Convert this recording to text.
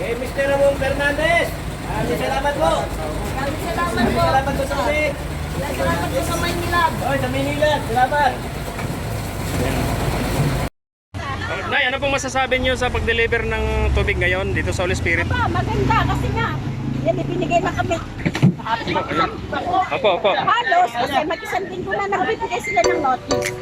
Eh, Kay Mr. Ramon Fernandez. Ah, Maraming salamat po. Maraming salamat po. salamat po sa uli. Salamat po sa Maynila. Oy, sa Manila. Salamat. Oh, Nay, ano pong masasabi niyo sa pag-deliver ng tubig ngayon dito sa Holy Spirit? Pa, maganda kasi nga. Yan, ibinigay na kami. Opo, opo. Halos, kasi mag-isang linggo na nagbibigay sila ng notice.